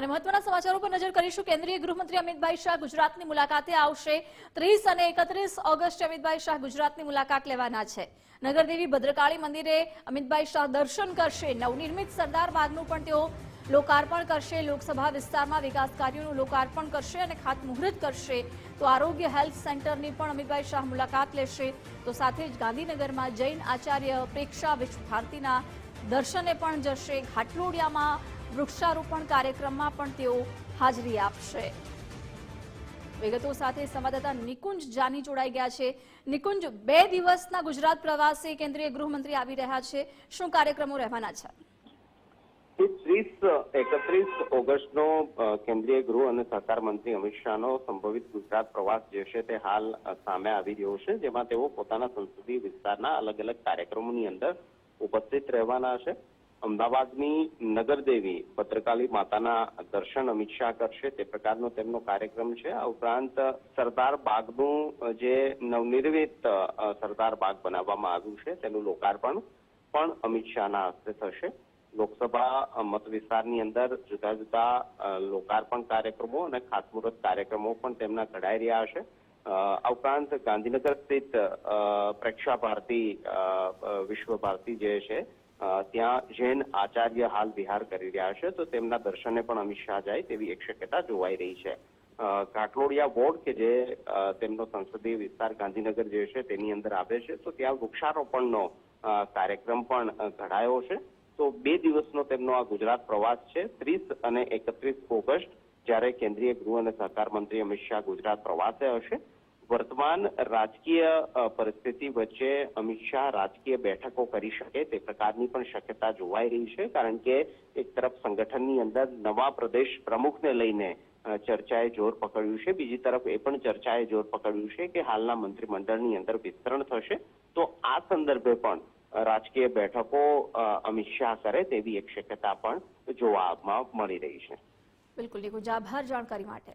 અને મહત્વના સમાચારો પર નજર કરીશું. કેન્દ્રીય ગૃહમંત્રી અમિતભાઈ શાહ ગુજરાતની મુલાકાતે આવશે. ત્રીસ અને એકત્રીસ ઓગસ્ટે અમિતભાઈ શાહ ગુજરાતની મુલાકાત લેવાના છે. નગરદેવી ભદ્રકાળી મંદિરે અમિતભાઈ શાહ દર્શન કરશે. નવનિર્મિત સરદાર બાગનું પણ તેઓ લોકાર્પણ કરશે. લોકસભા વિસ્તારમાં વિકાસ કાર્યોનું લોકાર્પણ કરશે અને ખાતમુહૂર્ત કરશે. તો આરોગ્ય હેલ્થ સેન્ટરની પણ અમિતભાઈ શાહ મુલાકાત લેશે. તો સાથે જ ગાંધીનગરમાં જૈન આચાર્ય પ્રેક્ષા વિશ્વ ભારતીના દર્શને પણ જશે. ઘાટલોડિયામાં વૃક્ષારોપણ કાર્યક્રમમાં પણ તેઓ હાજરી આપશે. વિગતો સાથે સંવાદદાતા નિકુંજ જાની જોડાઈ ગયા છે. નિકુંજ, બે દિવસના ગુજરાત પ્રવાસે કેન્દ્રીય ગૃહમંત્રી આવી રહ્યા છે. શું કાર્યક્રમો રહેવાના છે? ત્રીસ, એકત્રીસ ઓગસ્ટનો કેન્દ્રીય ગૃહ અને સહકાર મંત્રી અમિત શાહનો સંભવિત ગુજરાત પ્રવાસ જે છે તે હાલ સામે આવી રહ્યો છે, જેમાં તેઓ પોતાના સંસદીય વિસ્તારના અલગ અલગ કાર્યક્રમોની અંદર ઉપસ્થિત રહેવાના છે. અમદાવાદની નગરદેવી પત્રકાલી માતાના દર્શન અમિત શાહ કરશે. તે પ્રકારનો તેમનો કાર્યક્રમ છે. આ ઉપરાંત સરદાર બાગનું જે નવનિર્મિત સરદાર બાગ બનાવવામાં આવ્યું છે, તેનું લોકાર્પણ પણ અમિત શાહના હસ્તે થશે. લોકસભા મત વિસ્તારની અંદર જુદા જુદા લોકાર્પણ કાર્યક્રમો અને ખાતમુહૂર્ત કાર્યક્રમો પણ તેમના ઘડાઈ રહ્યા હશે આ ઉપરાંત ગાંધીનગર સ્થિત પ્રેક્ષા ભારતી વિશ્વ ભારતી જે છે ત્યાં જૈન આચાર્ય હાલ વિહાર કરી રહ્યા છે, તો તેમના દર્શને પણ અમિત શાહ જાય તેવી એક શક્યતા જોવાઈ રહી છે. કાટલોડિયા વોર્ડ કે જે તેમનો સંસદીય વિસ્તાર ગાંધીનગર જે છે તેની અંદર આવે છે, તો ત્યાં વૃક્ષારોપણનો કાર્યક્રમ પણ ઘડાયો છે. તો બે દિવસનો તેમનો આ ગુજરાત પ્રવાસ છે, ત્રીસ અને એકત્રીસ ઓગસ્ટ જ્યારે કેન્દ્રીય ગૃહ અને સહકાર મંત્રી અમિત શાહ ગુજરાત પ્રવાસે હશે વર્તમાન રાજકીય પરિસ્થિતિ વચ્ચે અમિત શાહ રાજકીય બેઠકો કરી શકે તે પ્રકારની પણ શક્યતા જોવાઈ રહી છે. કારણ કે એક તરફ સંગઠનની અંદર નવા પ્રદેશ પ્રમુખને લઈને ચર્ચાએ જોર પકડ્યું છે. બીજી તરફ એ પણ ચર્ચાએ જોર પકડ્યું છે કે હાલના મંત્રીમંડળની અંદર વિસ્તરણ થશે. તો આ સંદર્ભે પણ રાજકીય બેઠકો અમિત શાહ કરે તેવી એક શક્યતા પણ જોવામાં મળી રહી છે. બિલકુલ જાણકારી માટે.